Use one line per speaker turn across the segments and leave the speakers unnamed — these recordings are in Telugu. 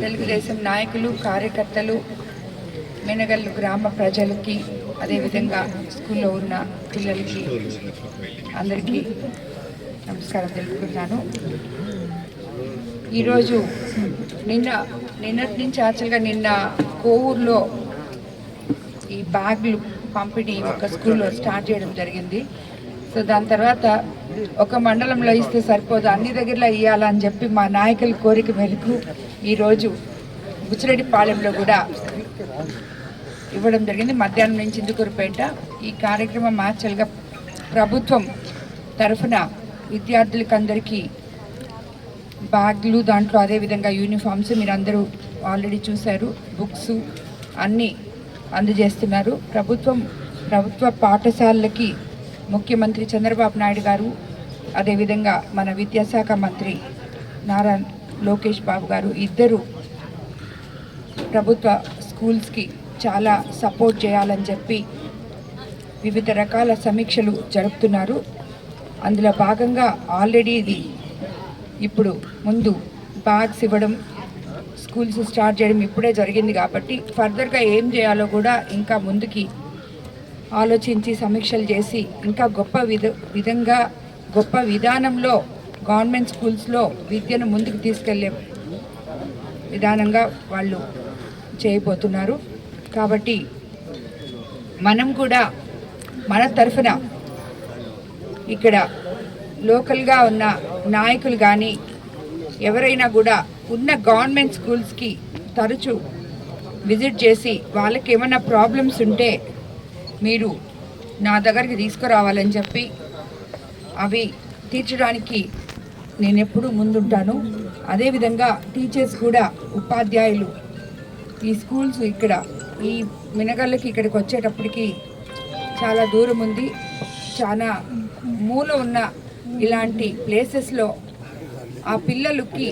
తెలుగుదేశం నాయకులు కార్యకర్తలు మెనగల్లు గ్రామ ప్రజలకి అదేవిధంగా స్కూల్లో ఉన్న పిల్లలకి అందరికీ నమస్కారం తెలుపుకున్నాను ఈరోజు నిన్న నిన్నటి నుంచి యాక్చువల్గా నిన్న కోవూరులో ఈ బ్యాగులు పంపిణీ ఒక స్కూల్లో స్టార్ట్ చేయడం జరిగింది. సో దాని తర్వాత ఒక మండలంలో ఇస్తే సరిపోదు అన్ని దగ్గరలో ఇవ్వాలని చెప్పి మా నాయకుల కోరిక మేరకు ఈరోజు బుచ్చిరెడ్డిపాలెంలో కూడా ఇవ్వడం జరిగింది. మధ్యాహ్నం నుంచి ఇందుకూరుపేట ఈ కార్యక్రమం యాక్చువల్గా ప్రభుత్వం తరఫున విద్యార్థులకి అందరికీ బ్యాగ్లు దాంట్లో అదేవిధంగా యూనిఫామ్స్ మీరు అందరూ ఆల్రెడీ చూశారు. బుక్స్ అన్నీ అందజేస్తున్నారు. ప్రభుత్వం ప్రభుత్వ పాఠశాలలకి ముఖ్యమంత్రి చంద్రబాబు నాయుడు గారు అదేవిధంగా మన విద్యాశాఖ మంత్రి నారాయణ లోకేష్ బాబు గారు ఇద్దరు ప్రభుత్వ స్కూల్స్కి చాలా సపోర్ట్ చేయాలని చెప్పి వివిధ రకాల సమీక్షలు జరుపుతున్నారు. అందులో భాగంగా ఆల్రెడీ ఇది ఇప్పుడు ముందు బ్యాగ్స్ ఇవ్వడం స్కూల్స్ స్టార్ట్ చేయడం ఇప్పుడే జరిగింది కాబట్టి ఫర్దర్గా ఏం చేయాలో కూడా ఇంకా ముందుకి ఆలోచించి సమీక్షలు చేసి ఇంకా గొప్ప విధ విధంగా గొప్ప విధానంలో గవర్నమెంట్ స్కూల్స్లో విద్యను ముందుకు తీసుకెళ్ళే విధానంగా వాళ్ళు చేయబోతున్నారు. కాబట్టి మనం కూడా మన తరఫున ఇక్కడ లోకల్గా ఉన్న నాయకులు కానీ ఎవరైనా కూడా ఉన్న గవర్నమెంట్ స్కూల్స్కి తరచూ విజిట్ చేసి వాళ్ళకి ఏమైనా ప్రాబ్లమ్స్ ఉంటే మీరు నా దగ్గరికి తీసుకురావాలని చెప్పి అవి తీర్చడానికి నేను ఎప్పుడూ ముందుంటాను. అదేవిధంగా టీచర్స్ కూడా ఉపాధ్యాయులు ఈ స్కూల్స్ ఇక్కడ ఈ మినగళ్ళకి ఇక్కడికి వచ్చేటప్పటికి చాలా దూరం ఉంది. చాలా మూల ఉన్న ఇలాంటి ప్లేసెస్లో ఆ పిల్లలకి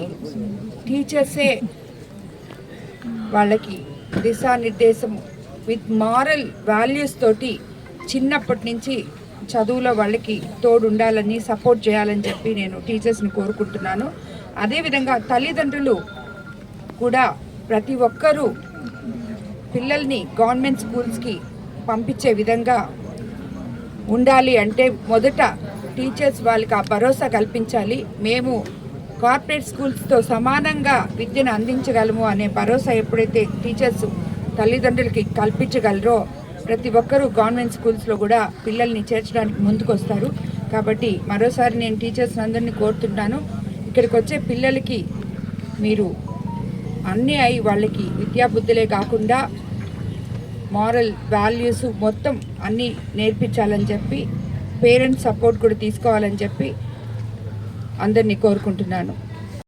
టీచర్సే వాళ్ళకి దిశానిర్దేశం విత్ మారల్ వాల్యూస్ తోటి చిన్నప్పటి నుంచి చదువులో వాళ్ళకి తోడు ఉండాలని సపోర్ట్ చేయాలని చెప్పి నేను టీచర్స్ని కోరుకుంటున్నాను. అదేవిధంగా తల్లిదండ్రులు కూడా ప్రతి ఒక్కరూ పిల్లల్ని గవర్నమెంట్ స్కూల్స్కి పంపించే విధంగా ఉండాలి అంటే మొదట టీచర్స్ వాళ్ళకి ఆ భరోసా కల్పించాలి. మేము కార్పొరేట్ స్కూల్స్తో సమానంగా విద్యను అందించగలము అనే భరోసా ఎప్పుడైతే టీచర్స్ తల్లిదండ్రులకి కల్పించగలరో ప్రతి ఒక్కరూ గవర్నమెంట్ స్కూల్స్లో కూడా పిల్లల్ని చేర్చడానికి ముందుకొస్తారు. కాబట్టి మరోసారి నేను టీచర్స్ అందరినీ కోరుతుంటాను. ఇక్కడికి వచ్చే పిల్లలకి మీరు అన్నీ అయి వాళ్ళకి విద్యాబుద్ధులే కాకుండా మారల్ వాల్యూస్ మొత్తం అన్నీ నేర్పించాలని చెప్పి పేరెంట్స్ సపోర్ట్ కూడా తీసుకోవాలని చెప్పి అందరినీ కోరుకుంటున్నాను.